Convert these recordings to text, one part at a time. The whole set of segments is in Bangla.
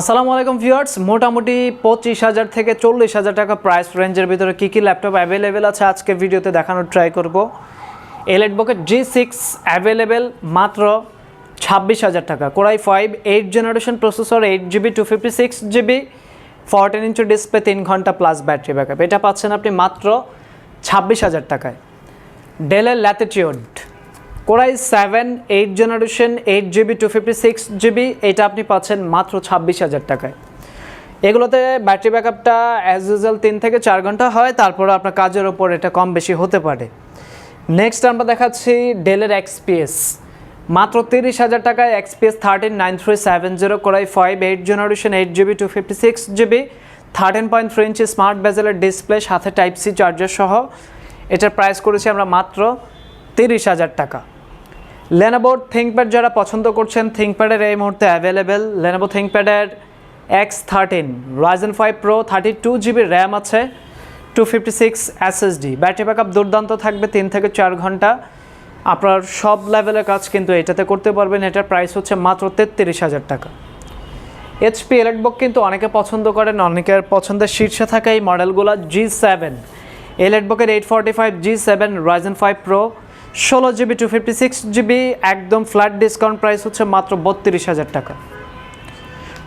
আসসালামু আলাইকুম ভিউয়ার্স, মোটামুটি পঁচিশ হাজার থেকে চল্লিশ হাজার টাকা প্রাইস রেঞ্জের ভিতরে কী কী ল্যাপটপ অ্যাভেলেবেল আছে আজকে ভিডিওতে দেখানোর ট্রাই করব। এলেট বকের জি সিক্স অ্যাভেলেবেল মাত্র ছাব্বিশ হাজার টাকা। Core i five eight generation processor eight GB two fifty six GB fourteen inch display তিন ঘণ্টা প্লাস ব্যাটারি ব্যাকআপ এটা পাচ্ছেন আপনি মাত্র ছাব্বিশ হাজার টাকায়। ডেলের latitude core i seven, eight generation, eight GB, two fifty six GB, এটা আপনি পাচ্ছেন মাত্র ছাব্বিশ হাজার টাকায়। এগুলোতে ব্যাটারি ব্যাকআপটা অ্যাজ ইউজুয়াল তিন থেকে চার ঘণ্টা হয়, তারপরে আপনার কাজের ওপর এটা কম বেশি হতে পারে। নেক্সট আমরা দেখাচ্ছি ডেলের এক্সপিএস মাত্র তিরিশ হাজার টাকায় XPS thirteen nine three seven zero core i five eight generation eight GB two fifty six GB thirteen point three inch smart বেজেলের display সাথে টাইপ সি চার্জার সহ। এটার প্রাইস করেছি আমরা মাত্র তিরিশ হাজার টাকা। লেনোভো থিঙ্কপ্যাড যারা পছন্দ করছেন থিঙ্কপ্যাডের এই মুহূর্তে available Lenovo থিঙ্কপ্যাডের X thirteen Ryzen five pro thirty two GB RAM আছে two fifty six SSD battery backup দুর্দান্ত থাকবে তিন থেকে চার ঘণ্টা। আপনার সব লেভেলের কাজ কিন্তু এটাতে করতে পারবেন। এটার প্রাইস হচ্ছে মাত্র তেত্রিশ হাজার টাকা। এইচপি ইলেকট্রিক কিন্তু অনেকে পছন্দ করেন, অনেকের পছন্দের শীর্ষে থাকা এই মডেলগুলো জি সেভেন ইলেকট্রিকের eight forty five G seven Ryzen five pro ষোলো GB two fifty six GB, একদম ফ্ল্যাট ডিসকাউন্ট প্রাইস হচ্ছে মাত্র বত্রিশ হাজার টাকা।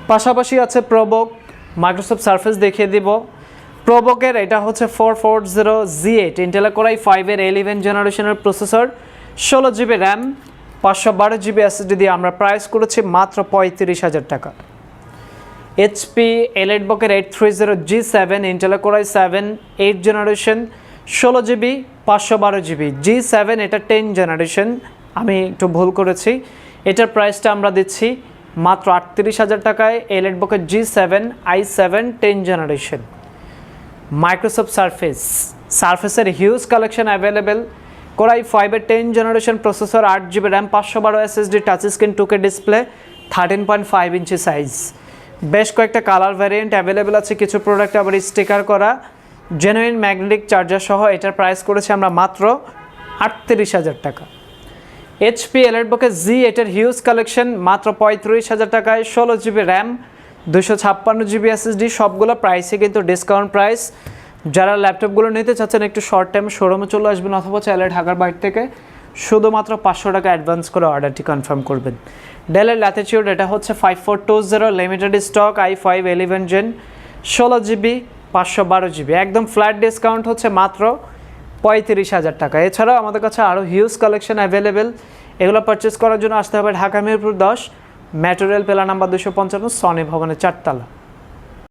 পাশাপাশি আছে প্রবক মাইক্রোসফট সার্ফেস দেখিয়ে দিব। প্রবকের এটা হচ্ছে four four zero G eight Intel core i ফাইভের এলিভেন জেনারেশনের প্রসেসর ষোলো জিবি র্যাম পাঁচশো বারো জিবি এসএসডি দিয়ে আমরা প্রাইস করেছি মাত্র পঁয়ত্রিশ হাজার টাকা। এইচপি এলএড বকের eight three zero G seven Intel core i seven eight generation ষোলো জিবি, পাঁচশো বারো জিবি জি সেভেন এটা টেন জেনারেশন আমি একটু ভুল করেছি। এটার প্রাইসটা আমরা দিচ্ছি মাত্র আটত্রিশ হাজার টাকায়। এলএড বকের G seven i seven ten generation Microsoft Surface সার্ফেসের huge collection available core i ফাইভের টেন জেনারেশন প্রসেসর আট জিবি র্যাম পাঁচশো বারো এসএসডি টাচ স্ক্রিন টুকে display thirteen point five inch size বেশ কয়েকটা কালার ভ্যারিয়েন্ট অ্যাভেলেবেল আছে। কিছু প্রোডাক্ট আবার স্টিকার করা। জেনুইন ম্যাগনেটিক চার্জার সহ এটার প্রাইস করেছি আমরা মাত্র আটত্রিশ হাজার টাকা। এইচপি এলার্টবকের জি এটার হিউজ কালেকশন মাত্র পঁয়ত্রিশ হাজার টাকায় ষোলো জিবি র্যাম দুশো ছাপ্পান্ন জিবি এসএসডি সবগুলো প্রাইসে কিন্তু ডিসকাউন্ট প্রাইস যারা ল্যাপটপগুলো নিতে চাচ্ছেন একটু শর্ট টাইম শোরুমে চলে আসবেন অথবা চাইলে ঢাকার বাইরে থেকে, শুধুমাত্র পাঁচশো টাকা অ্যাডভান্স করে অর্ডারটি কনফার্ম করবেন। ডেলের ল্যাটিচিউড এটা হচ্ছে five four two zero limited stock i five eleven gen ষোলো জিবি পাঁচশো বারো জিবি। একদম ফ্ল্যাট ডিসকাউন্ট হচ্ছে মাত্র পঁয়ত্রিশ হাজার টাকা। এছাড়াও আমাদের কাছে আরও হিউজ কালেকশন অ্যাভেলেবেল এগুলো পারচেস করার জন্য আসতে হবে ঢাকা মিরপুর দশ ম্যাটেরিয়াল পেলা নাম্বার দুশো পঞ্চান্ন সনি ভবনের চারতলা।